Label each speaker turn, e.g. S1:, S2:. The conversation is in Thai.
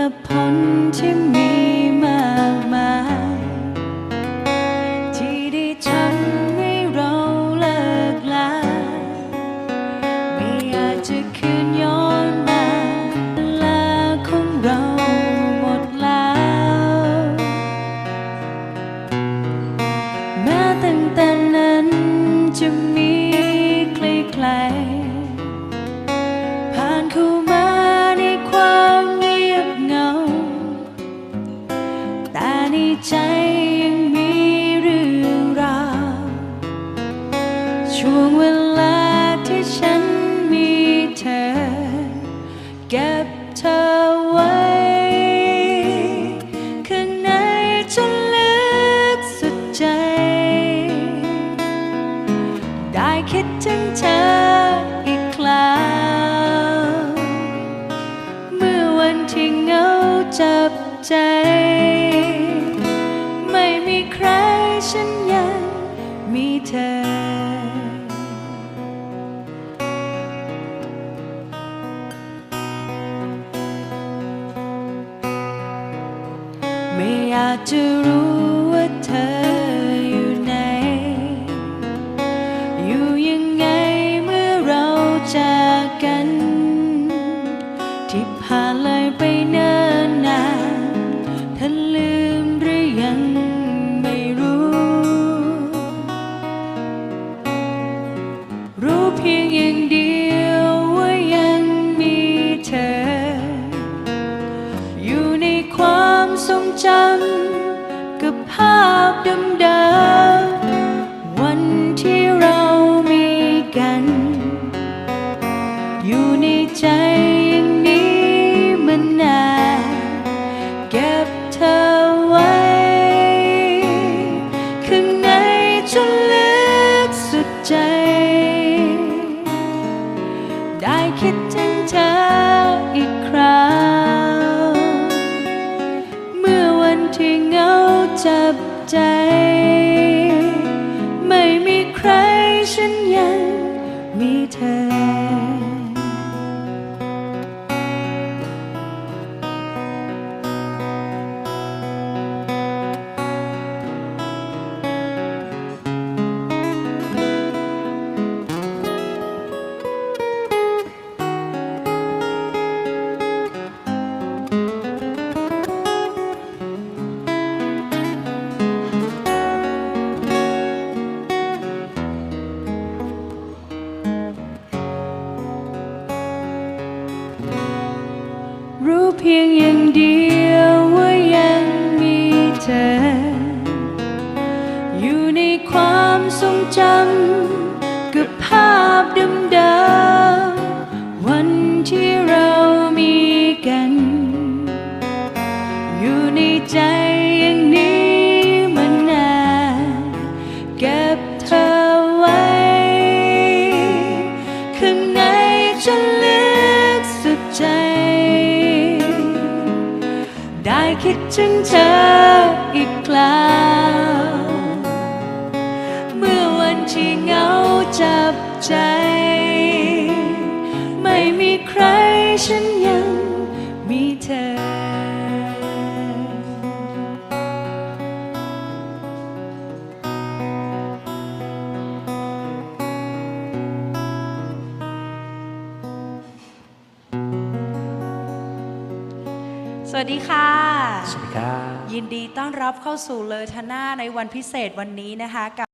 S1: ละผลที่มี ในใจยังมีเรื่องราวช่วงเวลาที่ฉันมีเธอ เก็บเธอไว้ ข้างในจนลึกสุดใจ ได้คิดถึงเธออีกคราวเมื่อวันที่เหงาจับใจ ใครฉันยังมีเธอไม่อยากจะรู้ว่าเธออยู่ไหน อยู่ยังไงเมื่อเราจากกัน ที่ผ่านเลยไปเนิ่นน ทรงจำกับภาพเดิม ที่เหงาจับใจ ไม่มีใครฉันยังมีเธอ ความทรงจำกับภาพเดิมๆวันที่เรามีกัน อยู่ในใจอย่างนี้มานานเก็บเธอไว้ ข้างในจนลึกสุดใจ ได้คิดถึงเธออีกคราวเมื่อวัน ที่เหงาจับใจ ไม่มีใครฉันยังมีเธอ สวัสดีค่ะ
S2: สวัสดีครับ
S1: ยินดีต้อนรับเข้าสู่เลอทาน่าในวันพิเศษวันนี้นะคะกับ